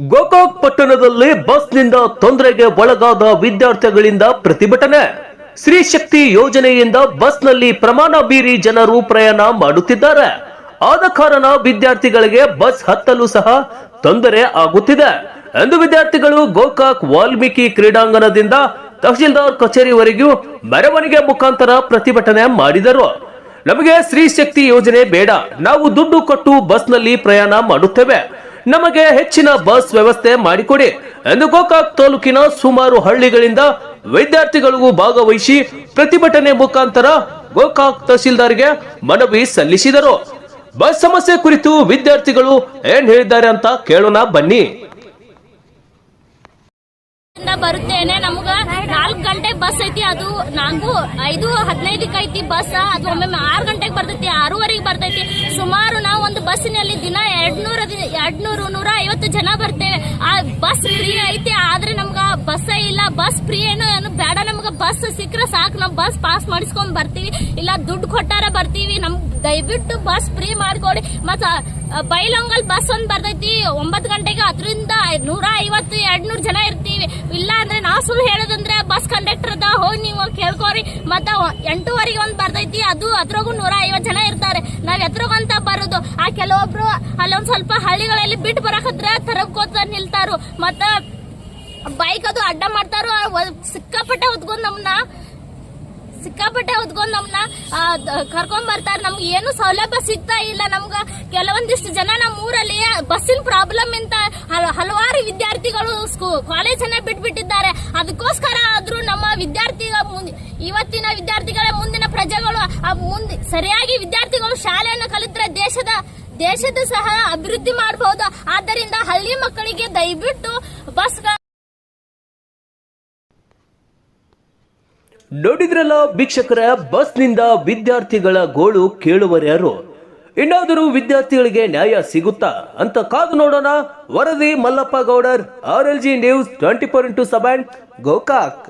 ಗೋಕಾಕ್ ಪಟ್ಟಣದಲ್ಲಿ ಬಸ್ನಿಂದ ತೊಂದರೆಗೆ ಒಳಗಾದ ವಿದ್ಯಾರ್ಥಿಗಳಿಂದ ಪ್ರತಿಭಟನೆ. ಶ್ರೀ ಶಕ್ತಿ ಯೋಜನೆಯಿಂದ ಬಸ್ನಲ್ಲಿ ಪ್ರಮಾಣ ಬೀರಿ ಜನರು ಪ್ರಯಾಣ ಮಾಡುತ್ತಿದ್ದಾರೆ. ಆದ ಕಾರಣ ವಿದ್ಯಾರ್ಥಿಗಳಿಗೆ ಬಸ್ ಹತ್ತಲು ಸಹ ತೊಂದರೆ ಆಗುತ್ತಿದೆ. ಎಂದು ವಿದ್ಯಾರ್ಥಿಗಳು ಗೋಕಾಕ್ ವಾಲ್ಮೀಕಿ ಕ್ರೀಡಾಂಗಣದಿಂದ ತಹಶೀಲ್ದಾರ್ ಕಚೇರಿವರೆಗೂ ಮೆರವಣಿಗೆ ಮುಖಾಂತರ ಪ್ರತಿಭಟನೆ ಮಾಡಿದರು. ನಮಗೆ ಸ್ತ್ರೀ ಶಕ್ತಿ ಯೋಜನೆ ಬೇಡ. ನಾವು ದುಡ್ಡು ಕೊಟ್ಟು ಬಸ್ನಲ್ಲಿ ಪ್ರಯಾಣ ಮಾಡುತ್ತೇವೆ. ನಮಗೆ ಹೆಚ್ಚಿನ ಬಸ್ ವ್ಯವಸ್ಥೆ ಮಾಡಿಕೊಡಿ ಎಂದು ಗೋಕಾಕ್ ತಾಲೂಕಿನ ಸುಮಾರು ಹಳ್ಳಿಗಳಿಂದ ವಿದ್ಯಾರ್ಥಿಗಳಿಗೂ ಭಾಗವಹಿಸಿ ಪ್ರತಿಭಟನೆ ಮುಖಾಂತರ ಗೋಕಾಕ್ ತಹಸೀಲ್ದಾರ್ಗೆ ಮನವಿ ಸಲ್ಲಿಸಿದರು. ಬಸ್ ಸಮಸ್ಯೆ ಕುರಿತು ವಿದ್ಯಾರ್ಥಿಗಳು ಏನ್ ಹೇಳಿದ್ದಾರೆ ಅಂತ ಕೇಳೋಣ ಬನ್ನಿ. ಬರುತ್ತೇನೆ ನಮ್ಗ. ನಾಲ್ಕು ಗಂಟೆ ಬಸ್ ಐತಿ, ಅದು ನಾಲ್ಕು, ಐದು, ಹದಿನೈದಕ್ಕೆ ಐತಿ ಬಸ್. ಅದು ಒಮ್ಮೆ ಆರು ಗಂಟೆಗೆ ಬರ್ತೈತಿ, ಆರೂವರೆಗೆ ಬರ್ತೈತಿ. ಸುಮಾರು ಬಸ್ಸಿನಲ್ಲಿ ದಿನ ಎರಡ್ನೂರ ಎರಡ್ನೂರು ನೂರ ಐವತ್ತು ಜನ ಬರ್ತೇವೆ. ಆ ಬಸ್ ಫ್ರೀ ಐತಿ, ಆದ್ರೆ ನಮ್ಗ ಬಸ್ ಇಲ್ಲ. ಬಸ್ ಫ್ರೀ ಏನು ಏನು ಬೇಡ ನಮ್ಗ. ಬಸ್ ಸಿಕ್ಕರೆ ಸಾಕು. ನಾವು ಬಸ್ ಪಾಸ್ ಮಾಡಿಸ್ಕೊಂಡ್ ಬರ್ತೀವಿ. ಇಲ್ಲ ದುಡ್ಡು ಕೊಟ್ಟಾರ ಬರ್ತೀವಿ. ನಮ್ ದಯವಿಟ್ಟು ಬಸ್ ಫ್ರೀ ಮಾಡ್ಕೊಡಿ. ಮತ್ತ ಬೈಲೊಂಗಲ್ ಬಸ್ ಒಂದ್ ಬರ್ತೈತಿ. ಒಂಬತ್ತು ಗಂಟೆಗೆ ಅದರಿಂದ ನೂರ ಐವತ್ತು ಎರಡ್ ನೂರ್ ಜನ ಇರ್ತೀವಿ. ಇಲ್ಲ ಅಂದ್ರೆ ನಾ ಸುಳ್ಳು ಹೇಳೋದಂದ್ರೆ ಬಸ್ ಕಂಡಕ್ಟರ್ ಅದ ಹೋಗಿ ನೀವು ಕೇಳ್ಕೊರಿ. ಮತ್ತ ಎಂಟೂವರೆಗೆ ಒಂದ್ ಬರ್ತೈತಿ. ಅದು ಅದ್ರಾಗೂ ನೂರ ಐವತ್ತು ಜನ ನಾವ್ ಬರೋದು. ಆ ಕೆಲವೊಬ್ರು ಅಲ್ಲೊಂದ್ ಸ್ವಲ್ಪ ಹಳ್ಳಿಗಳಲ್ಲಿ ಬಿಟ್ಟು ಬರಕತ್ರ ತರಕೋತ ನಿಲ್ತಾರು. ಮತ್ತ ಬೈಕ್ ಅದು ಅಡ್ಡ ಮಾಡ್ತಾರು. ಸಿಕ್ಕಾಪಟ್ಟೆ ಹೊತ್ಕೊಂಡ್ ನಮ್ನ, ಸಿಕ್ಕಾಪಟ್ಟೆ ಹೊತ್ಕೊಂಡ್ ನಮ್ನ ಕರ್ಕೊಂಡ್ ಬರ್ತಾರ. ನಮ್ಗೆ ಏನು ಸೌಲಭ್ಯ ಸಿಗ್ತಾ ಇಲ್ಲ. ನಮ್ಗ ಕೆಲವೊಂದಿಷ್ಟು ಜನ ನಮ್ಮ ಊರಲ್ಲಿ ಬಸ್ಸಿನ ಪ್ರಾಬ್ಲಮ್ ಇಂತ ಹಲ- ಹಲವಾರು ವಿದ್ಯಾರ್ಥಿಗಳು ಕಾಲೇಜನ್ನ ಬಿಟ್ಬಿಟ್ಟಿದ್ದಾರೆ. ಅದಕ್ಕೋಸ್ಕರ ಆದ್ರೂ ನಮ್ಮ ವಿದ್ಯಾರ್ಥಿಗಳ ಇವತ್ತಿನ ವಿದ್ಯಾರ್ಥಿಗಳ ಮುಂದಿನ ಪ್ರಜೆಗಳು ಮುಂದೆ ಸರಿಯಾಗಿ ವಿದ್ಯಾರ್ಥಿಗಳು ಶಾಲೆಯನ್ನು ಕಲಿತ್ರೆ ದೇಶದ ದೇಶದ ಸಹ ಅಭಿವೃದ್ಧಿ ಮಾಡಬಹುದು. ಆದ್ದರಿಂದ ಹಳ್ಳಿ ಮಕ್ಕಳಿಗೆ ದಯವಿಟ್ಟು ಬಸ್ ನೋಡಿದ್ರಲ್ಲ ಬಸ್ನಿಂದ ವಿದ್ಯಾರ್ಥಿಗಳ ಗೋಳು ಕೇಳುವರ್ಯಾರು ಇನ್ನಾದರೂ ವಿದ್ಯಾರ್ಥಿಗಳಿಗೆ ನ್ಯಾಯ ಸಿಗುತ್ತಾ? ಅಂತ ಕಾದು ನೋಡೋಣ. ವರದಿ Mallappa Gowdar R L G news twenty four into seven Gokak.